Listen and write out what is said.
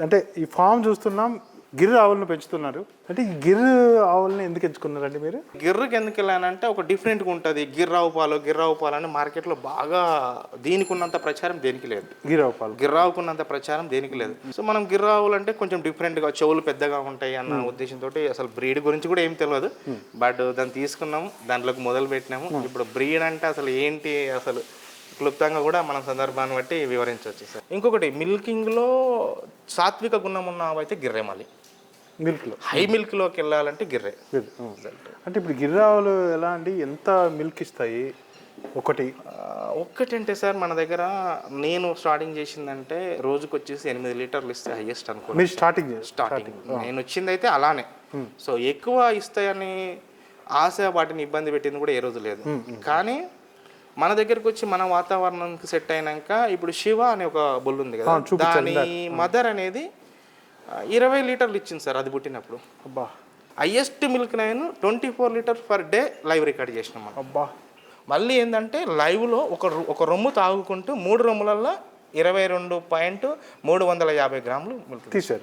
అంటే ఈ ఫామ్ చూస్తున్నాం గిర్రె ఆవులను పెంచుతున్నారు. అంటే ఈ గిర్రె ఆవుల్ని ఎందుకు ఎంచుకున్నారండి మీరు? గిర్రకి ఎందుకు వెళ్ళానంటే ఒక డిఫరెంట్గా ఉంటుంది. గిర్రావు పాలు గిర్రావు పాలు అని మార్కెట్లో బాగా దీనికి ఉన్నంత ప్రచారం దేనికి లేదు. గిర్రె ఆవు పాలు. గిర్రావుకున్నంత ప్రచారం దేనికి లేదు. సో మనం గిర్రావులు అంటే కొంచెం డిఫరెంట్గా చెవులు పెద్దగా ఉంటాయి అన్న ఉద్దేశంతో అసలు బ్రీడ్ గురించి కూడా ఏం తెలియదు బట్ దాన్ని తీసుకున్నాము దాంట్లోకి మొదలు పెట్టినాము ఇప్పుడు బ్రీడ్ అంటే అసలు ఏంటి అసలు? క్లుప్తంగా కూడా మన సందర్భాన్ని బట్టి వివరించవచ్చు సార్. ఇంకొకటి మిల్కింగ్లో సాత్విక గుణం ఉన్న ఆవు అయితే గిర్రె మళ్ళీ మిల్క్లో. హై మిల్క్లోకి వెళ్ళాలంటే గిర్రె. అంటే ఇప్పుడు గిర్రె ఆవులు ఎలా అండి? ఎంత మిల్క్ ఇస్తాయి? ఒకటి. ఆ, ఒక్కటంటే సార్ మన దగ్గర నేను స్టార్టింగ్ చేసిందంటే రోజుకి వచ్చేసి ఎనిమిది లీటర్లు ఇస్తే హైయెస్ట్ అనుకో మీరు స్టార్టింగ్ స్టార్టింగ్. నేను వచ్చింది అయితే అలానే సో ఎక్కువ ఇస్తాయని ఆశ వాటిని ఇబ్బంది పెట్టింది కూడా ఏ రోజు లేదు. కానీ మన దగ్గరికి వచ్చి మన వాతావరణానికి సెట్ అయినాక ఇప్పుడు శివ అనే ఒక బుల్ ఉంది కదా. దాని మదర్ అనేది ఇరవై లీటర్లు ఇచ్చింది సార్ అది పుట్టినప్పుడు. అబ్బా. Highest milk nine twenty four litres per day live record చేసినాం మనం. అబ్బా. మళ్ళీ ఏంటంటే లైవ్లో ఒక రొ- ఒక రొమ్ము తాగుకుంటూ మూడు రొమ్ములల్లో ఇరవై రెండు పాయింట్ మూడు వందల యాభై గ్రాములు మిల్క్ తీశారు.